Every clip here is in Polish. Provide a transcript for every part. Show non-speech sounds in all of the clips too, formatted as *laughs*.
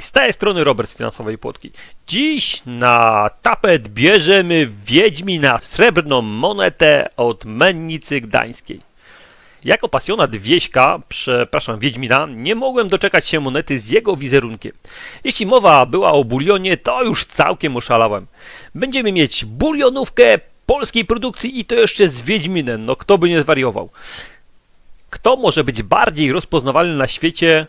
z tej strony Robert z Finansowej Płotki. Dziś na tapet bierzemy Wiedźmina srebrną monetę od Mennicy Gdańskiej. Jako pasjonat wieśka, przepraszam, Wiedźmina, nie mogłem doczekać się monety z jego wizerunkiem. Jeśli mowa była o bulionie, to już całkiem oszalałem. Będziemy mieć bulionówkę polskiej produkcji i to jeszcze z Wiedźminem, no kto by nie zwariował. Kto może być bardziej rozpoznawalny na świecie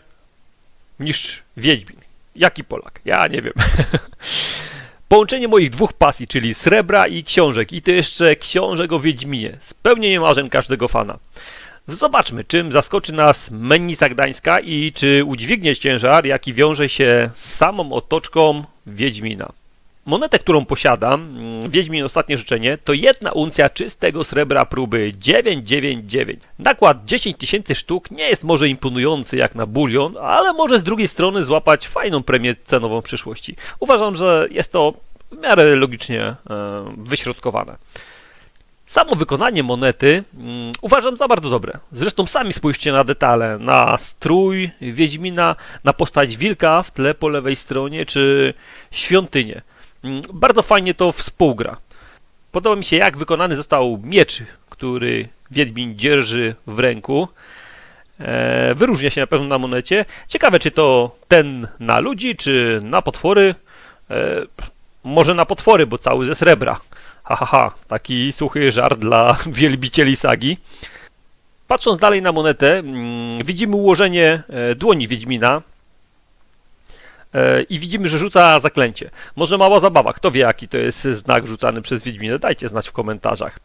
niż Wiedźmin? Jaki Polak? Ja nie wiem. *laughs* Połączenie moich dwóch pasji, czyli srebra i książek, i to jeszcze książek o Wiedźminie. Spełnienie marzeń każdego fana. Zobaczmy, czym zaskoczy nas Mennica Gdańska i czy udźwignie ciężar, jaki wiąże się z samą otoczką Wiedźmina. Monetę, którą posiadam, mm, Wiedźmin Ostatnie Życzenie, to jedna uncja czystego srebra próby 999. Nakład 10 tysięcy sztuk nie jest może imponujący jak na bulion, ale może z drugiej strony złapać fajną premię cenową w przyszłości. Uważam, że jest to w miarę logicznie e, wyśrodkowane. Samo wykonanie monety mm, uważam za bardzo dobre. Zresztą sami spójrzcie na detale, na strój Wiedźmina, na postać wilka w tle po lewej stronie, czy świątynię. Mm, Bardzo fajnie to współgra. Podoba mi się, jak wykonany został miecz, który Wiedźmin dzierży w ręku. E, wyróżnia się na pewno na monecie. Ciekawe, czy to ten na ludzi, czy na potwory. E, może na potwory, bo cały ze srebra. Ha, ha, ha. Taki suchy żart dla *laughs* wielbicieli sagi. Patrząc dalej na monetę, mm, widzimy ułożenie e, dłoni Wiedźmina i widzimy, że rzuca zaklęcie. Może mała zabawa, kto wie jaki to jest znak rzucany przez Wiedźminę, dajcie znać w komentarzach.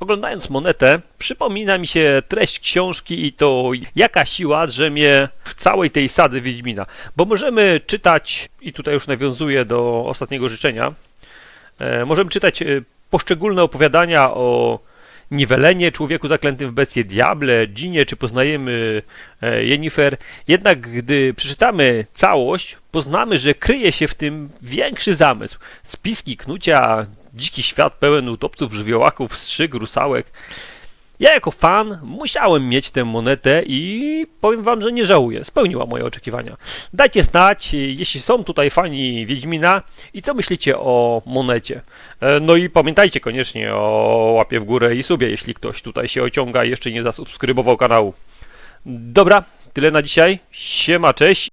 Oglądając monetę, przypomina mi się treść książki i to jaka siła drzemie w całej tej sady Wiedźmina. Bo możemy czytać, i tutaj już nawiązuję do ostatniego życzenia, e, możemy czytać e, poszczególne opowiadania o Niwelenie, człowieku zaklętym w bestię Diable, Ginie, czy poznajemy e, Jennifer. Jednak gdy przeczytamy całość, poznamy, że kryje się w tym większy zamysł. Spiski, knucia, dziki świat pełen utopców, żywiołaków, strzyg, rusałek. Ja jako fan musiałem mieć tę monetę i powiem wam, że nie żałuję. Spełniła moje oczekiwania. Dajcie znać, jeśli są tutaj fani Wiedźmina i co myślicie o monecie. E, No i pamiętajcie koniecznie o łapie w górę i subie, jeśli ktoś tutaj się ociąga i jeszcze nie zasubskrybował kanału. Dobra, tyle na dzisiaj. Siema, cześć.